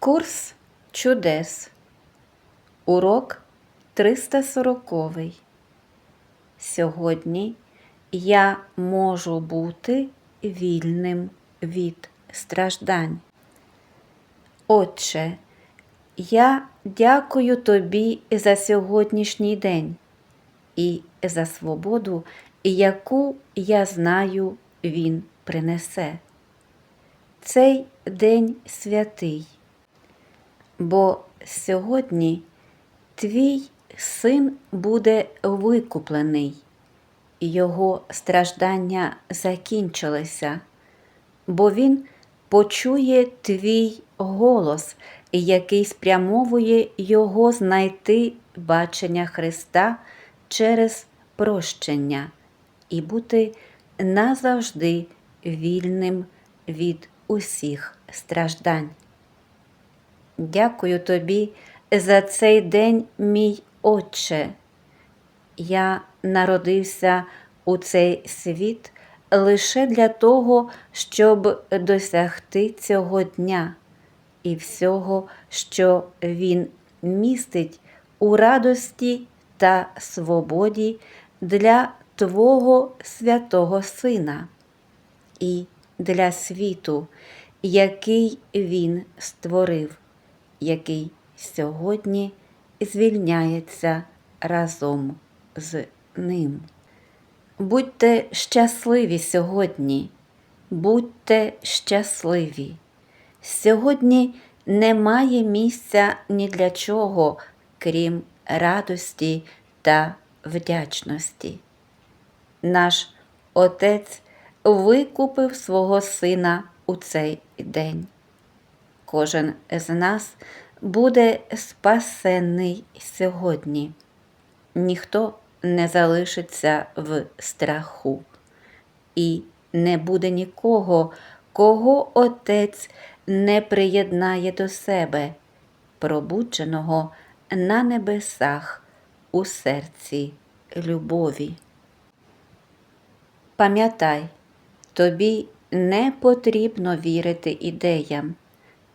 Курс чудес. Урок 340. Сьогодні я можу бути вільним від страждань. Отче, я дякую тобі за сьогоднішній день і за свободу, яку я знаю він принесе. Цей день святий, бо сьогодні твій син буде викуплений, його страждання закінчилися, бо він почує твій голос, який спрямовує його знайти бачення Христа через прощення і бути назавжди вільним від усіх страждань. Дякую тобі за цей день, мій Отче. Я народився у цей світ лише для того, щоб досягти цього дня і всього, що він містить у радості та свободі для Твого святого Сина і для світу, який Він створив, який сьогодні звільняється разом з ним. Будьте щасливі сьогодні, будьте щасливі. Сьогодні немає місця ні для чого, крім радості та вдячності. Наш Отець викупив свого Сина у цей день. Кожен з нас буде спасенний сьогодні. Ніхто не залишиться в страху, і не буде нікого, кого Отець не приєднає до себе, пробудженого на небесах у серці любові. Пам'ятай, тобі не потрібно вірити ідеям,